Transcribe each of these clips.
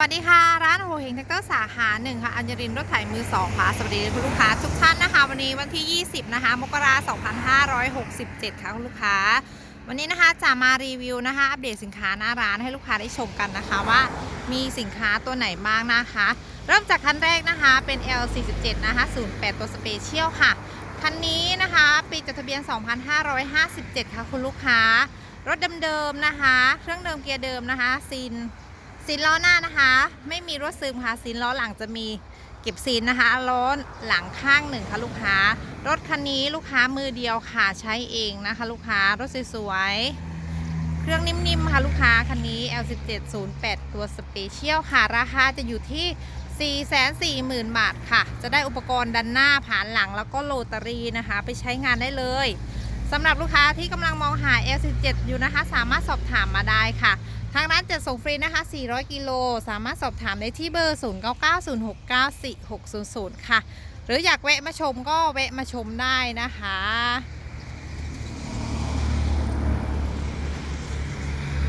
สวัสดีค่ะ ร้านโฮเฮงแท็กเตอร์สาขาหนึ่งค่ะ อัญญรินรถไถมือสองค่ะ สวัสดีคุณลูกค้าทุกท่านนะคะ วันนี้วันที่ 20 นะคะ มกราคม2567 ค่ะคุณลูกค้า วันนี้นะคะจะมารีวิวนะคะ อัปเดตสินค้าหน้าร้านให้ลูกค้าได้ชมกันนะคะว่ามีสินค้าตัวไหนบ้างนะคะ เริ่มจากคันแรกนะคะเป็น L47 นะคะ 08 ตัวสเปเชียลค่ะ คันนี้นะคะปีจดทะเบียน 2557 ค่ะคุณลูกค้ารถเดิมๆนะคะ เครื่องเดิมเกียร์เดิมนะคะซิน ซีนล้อหน้านะคะ ไม่มีรถซึมค่ะซีนล้อหลังจะมีเก็บซีนนะคะล้อหลังข้างหนึ่งค่ะลูกค้า รถคันนี้ลูกค้ามือเดียวค่ะใช้เองนะคะ ลูกค้ารถสวยๆเครื่องนิ่มๆค่ะลูกค้าคันนี้ L1708 ตัวสเปเชียลค่ะราคาจะอยู่ที่440,000 บาทค่ะ จะได้อุปกรณ์ดันหน้าผานหลังแล้วก็โรตารีนะคะ ไปใช้งานได้เลยสำหรับลูกค้าที่กำลังมองหา L17 อยู่นะคะ สามารถสอบถามมาได้ค่ะ ทางร้านจะส่งฟรีนะคะ 400 กิโล สามารถสอบถามได้ที่เบอร์ 0990694600 ค่ะ หรืออยากแวะมาชมก็แวะมาชมได้นะคะ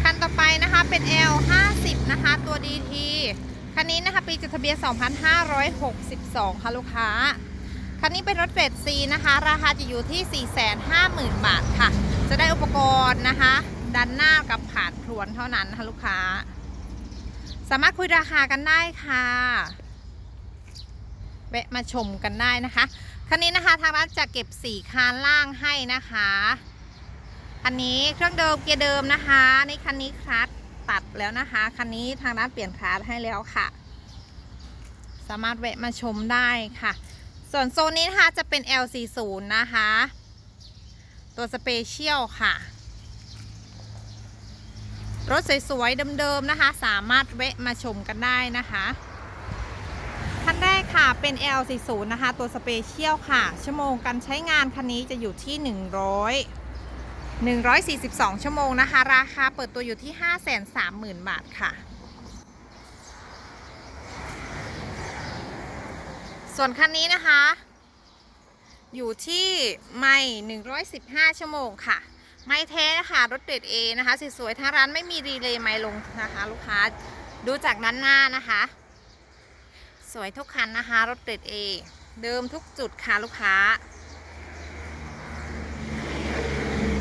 คันต่อไปนะคะเป็น L 50 นะคะ ตัว DT คันนี้นะคะปีจดทะเบียน 2562 ค่ะลูกค้า คันนี้เป็นรถเกรด C นะคะ ราคาจะอยู่ที่ 450,000 บาทค่ะ จะได้อุปกรณ์นะคะ ดันหน้ากับผ่านพรวนเท่านั้นนะคะลูกค้า สามารถคุยราคากันได้ค่ะแวะมาชมกันได้นะคะคันนี้นะคะทางร้านจะเก็บสีคานล่างให้นะคะคันนี้เครื่องเดิมเกียร์เดิมนะคะในคันนี้คลัตตัดแล้วนะคะคันนี้ทางร้านเปลี่ยนคลัตให้แล้วค่ะ สามารถแวะมาชมได้ค่ะ ส่วนโซนนี้นะคะจะเป็น L40 นะคะ ตัวสเปเชียลค่ะ รถสวยๆเดิมๆนะคะ สามารถแวะมาชมกันได้นะคะคันแรกค่ะเป็น L40 นะคะ ตัวสเปเชียลค่ะ ชั่วโมงการใช้งานคันนี้จะอยู่ที่ 100 142 ชั่วโมงนะคะ ราคาเปิดตัวอยู่ที่ 530,000 บาทค่ะ ส่วนคันนี้นะคะ อยู่ที่ไม่ 115 ชั่วโมงค่ะ ไม่เทนะคะรถเกรดเอนะคะสวยๆทางร้านไม่มีรีเลย์ไม่ลงนะคะ ลูกค้าดูจากด้านหน้านะคะ สวยทุกคันนะคะรถเกรดเอเดิมทุกจุดค่ะลูกค้า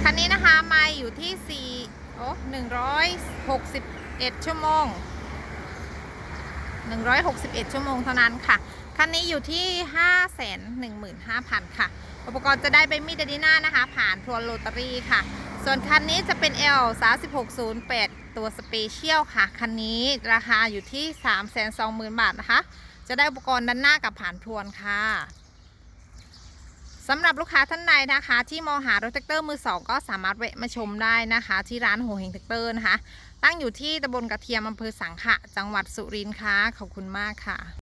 คันนี้นะคะไม่อยู่ที่4โอ้161 ชั่วโมง 161 ชั่วโมงเท่านั้นค่ะ คันนี้อยู่ที่ 515,000 ค่ะ อุปกรณ์จะได้ใบมีดเดดิน่านะคะ ผ่านทวนโรตารี่ค่ะ ส่วนคันนี้จะเป็น L 3608 ตัวสเปเชียลค่ะ คันนี้ราคาอยู่ที่ 320,000 บาทนะคะ จะได้อุปกรณ์ด้านหน้ากับผ่านทวนค่ะ สำหรับลูกค้าท่านใดนะคะ ที่มองหารถแท็กเตอร์มือสองก็สามารถแวะมาชมได้นะคะ ที่ร้านโฮเฮงแท็กเตอร์นะคะ ตั้งอยู่ที่ตำบลกระเทียมอำเภอสังขะ จังหวัดสุรินทร์ค่ะ ขอบคุณมากค่ะ